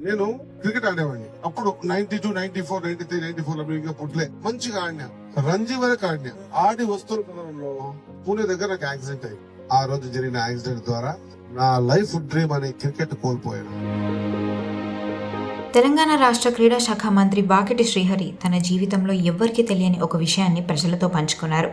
నేను క్రికెట్ ఆడేవాడిని. అప్పుడు ninety two ninety four ninety three ninety four ఇంకా పుట్లే మంచిగా ఆడినా. రంజీ వరకు ఆడినా. ఆడి వస్తున్న క్రమంలో పూణే దగ్గర నాకు యాక్సిడెంట్ అయింది. ఆ రోజు జరిగిన యాక్సిడెంట్ ద్వారా నా లైఫ్ డ్రీమ్ అనే క్రికెట్ కోల్పోయాను. తెలంగాణ రాష్ట్ర క్రీడా శాఖ మంత్రి వాకిటి శ్రీహరి తన జీవితంలో ఎవ్వరికీ తెలియని ఒక విషయాన్ని ప్రజలతో పంచుకున్నారు.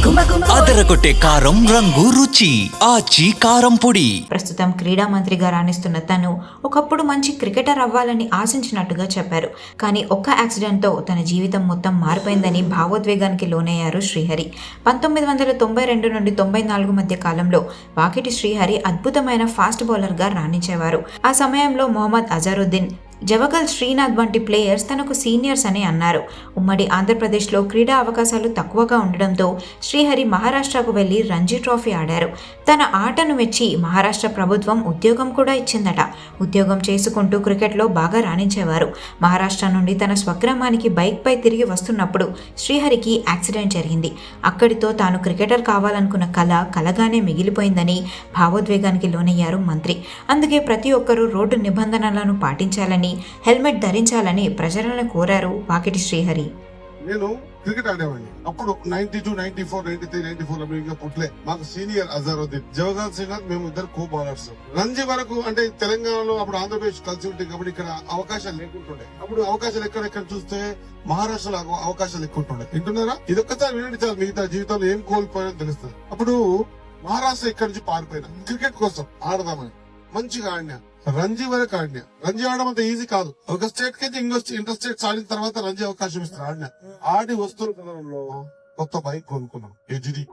అదరగొట్టే కారం రంగు రుచి ఆచి కారం పొడి. ప్రస్తుతం క్రీడా మంత్రిగా రాణిస్తున్న తను ఒకప్పుడు మంచి క్రికెటర్ అవ్వాలని ఆశించినట్టుగా చెప్పారు. కానీ ఒక్క యాక్సిడెంట్తో తన జీవితం మొత్తం మారిపోయిందని భావోద్వేగానికి లోనయ్యారు శ్రీహరి. పంతొమ్మిది వందల తొంభై రెండు నుండి తొంభై నాలుగు మధ్య కాలంలో వాకిటి శ్రీహరి అద్భుతమైన ఫాస్ట్ బౌలర్గా రాణించేవారు. ఆ సమయంలో మొహమ్మద్ అజరుద్దీన్ జవగల్ శ్రీనాథ్ వంటి ప్లేయర్స్ తనకు సీనియర్స్ అని అన్నారు. ఉమ్మడి ఆంధ్రప్రదేశ్లో క్రీడా అవకాశాలు తక్కువగా ఉండడంతో శ్రీహరి మహారాష్ట్రకు వెళ్ళి రంజీ ట్రోఫీ ఆడారు. తన ఆటను మెచ్చి మహారాష్ట్ర ప్రభుత్వం ఉద్యోగం కూడా ఇచ్చిందట. ఉద్యోగం చేసుకుంటూ క్రికెట్లో బాగా రాణించేవారు. మహారాష్ట్ర నుండి తన స్వగ్రామానికి బైక్పై తిరిగి వస్తున్నప్పుడు శ్రీహరికి యాక్సిడెంట్ జరిగింది. అక్కడితో తాను క్రికెటర్ కావాలనుకున్న కళ కలగానే మిగిలిపోయిందని భావోద్వేగానికి లోనయ్యారు మంత్రి. అందుకే ప్రతి ఒక్కరూ రోడ్డు నిబంధనలను పాటించాలని హెల్మెట్ ధరించాలని ప్రజలను కోరారు వాకిటి శ్రీహరి. నేను క్రికెట్ ఆడేవాడిని. అప్పుడు ninety two ninety four ninety three ninety four ఇంకా పుట్లే మాకు సీనియర్ అజారుద్దీన్ జవహర్ శ్రీనాథ్ మేము ఇద్దరు కో బౌలర్స్ రంజీ వరకు అంటే తెలంగాణలో అప్పుడు ఆంధ్రప్రదేశ్ కలిసి ఉంటుంది కాబట్టి ఇక్కడ అవకాశాలు లేకుంటుండే. అప్పుడు అవకాశాలు ఎక్కడెక్కడ చూస్తే మహారాష్ట్రలో అవకాశాలు ఎక్కువ ఉంటుండే వింటున్నారా? ఇదొక్కసారి వినండి చాలు మిగతా జీవితంలో ఏం కోల్పోయారని తెలుస్తుంది. అప్పుడు మహారాష్ట్ర ఇక్కడి నుంచి పారిపోయినా. క్రికెట్ కోసం ఆడదామని మంచిగా ఆడినా. రంజీ వరకు ఆడినా. రంజీ ఆడడం అంత ఈజీ కాదు. ఒక స్టేట్కి ఇంకో ఇంటర్ స్టేట్ ఆడిన తర్వాత రంజీ అవకాశం ఇస్తారు ఆడినా. ఆడి వస్తున్న కొత్త బైక్ కొనుక్కున్నాం. హెచ్డి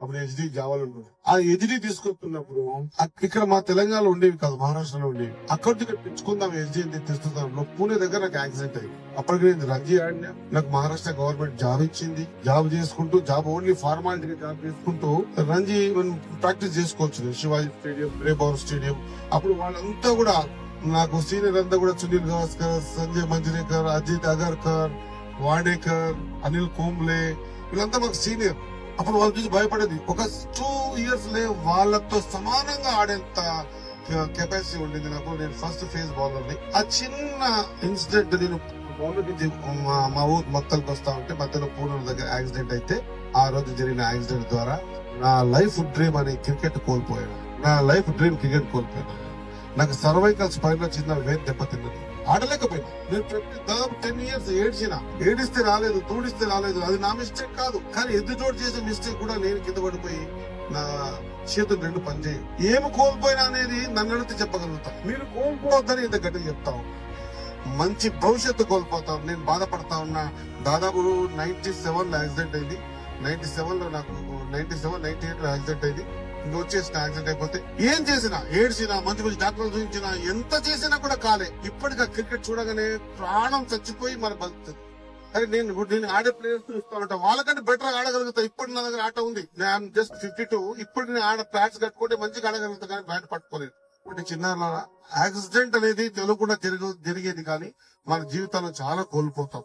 అప్పుడు హెచ్డి జావాలు ఉంటుంది ఆ హెచ్డి తీసుకొస్తున్నప్పుడు ఇక్కడ మా తెలంగాణలో ఉండేవి కాదు మహారాష్ట్రలో ఉండేవి. అక్కడ ఇక్కడ తెచ్చుకుందాం హెచ్డి అని తెస్తున్నప్పుడు పూణే దగ్గర నాకు యాక్సిడెంట్ అయింది. అప్పటికి నేను రంజీ ఆడినా నాకు మహారాష్ట్ర గవర్నమెంట్ జాబ్ ఇచ్చింది. జాబ్ చేసుకుంటూ జాబ్ ఓన్లీ ఫార్మాలిటీ జాబ్ చేసుకుంటూ రంజీ ప్రాక్టీస్ చేసుకోవచ్చు. శివాజీ స్టేడియం రేబౌర్ స్టేడియం. అప్పుడు వాళ్ళంతా కూడా నాకు సీనియర్ అంతా కూడా సునీల్ గవాస్కర్ సంజయ్ మంజరేకర్ అజిత్ అగర్కర్ వాడేకర్ అనిల్ కోంబ్లే వీళ్ళంతా మాకు సీనియర్. అప్పుడు వాళ్ళ చూసి భయపడేది. ఒక టూ ఇయర్స్ లే వాళ్ళతో సమానంగా ఆడేంత కెపాసిటీ ఉండింది నాకు. నేను ఫస్ట్ ఫేజ్ బౌలర్ని ఆ చిన్న ఇన్సిడెంట్ నేను బౌలర్ నుంచి మా- మా ఊరు మొత్తానికి వస్తా ఉంటే మధ్యలో పూర్ణ దగ్గర యాక్సిడెంట్ అయితే ఆ రోజు జరిగిన యాక్సిడెంట్ ద్వారా నా లైఫ్ డ్రీమ్ అనే క్రికెట్ కోల్పోయాను. నా లైఫ్ డ్రీమ్ క్రికెట్ కోల్పోయాను. నాకు సర్వైకల్ స్పైన్లో చిన్న వేద్ దెబ్బతిన్నది. ఆడలేకపోయినా. నేను ప్రతి దాదాపు టెన్ ఇయర్స్ ఏడ్చిన. ఏడిస్తే రాలేదు తూడిస్తే రాలేదు అది నా మిస్టేక్ కాదు. కానీ ఎదుటోడు చేసే మిస్టేక్ కూడా నేను కింద పడిపోయి నా చేతులు రెండు పనిచేయవు. ఏమి కోల్పోయినా అనేది నన్ను అడిగితే చెప్పగలుగుతాం. మీరు కోల్పోవద్దని ఇంత గట్టిగా చెప్తాం మంచి భవిష్యత్తు కోల్పోతాం నేను బాధపడతా ఉన్నా. దాదాపు నైన్టీ సెవెన్లో యాక్సిడెంట్ అయింది. నైన్టీ సెవెన్లో నాకు నైన్టీ సెవెన్ నైన్టీ ఎయిట్లో యాక్సిడెంట్ అయింది. ఇంకా వచ్చేసిన యాక్సిడెంట్ అయిపోతే ఏం చేసినా ఏడ్చినా మంచి మంచి డాక్టర్లు చూపించినా ఎంత చేసినా కూడా కాలే. ఇప్పటికీ క్రికెట్ చూడగానే ప్రాణం చచ్చిపోయి మన బతుకుతుంది అరే నేను నేను ఆడే ప్లేయర్స్ చూస్తా ఉంటా. వాళ్ళకంటే బెటర్ ఆడగలుగుతా. ఇప్పుడు నా దగ్గర ఆట ఉంది. నేను జస్ట్ ఫిఫ్టీ టూ ఇప్పుడు నేను ఆడ ప్యాడ్స్ కట్టుకుంటే మంచిగా ఆడగలుగుతా కానీ బ్యాట్ పట్టుకోలేదు. అంటే చిన్న యాక్సిడెంట్ అనేది తెలియకుండా జరిగేది కానీ మన జీవితంలో చాలా కోల్పోతాం.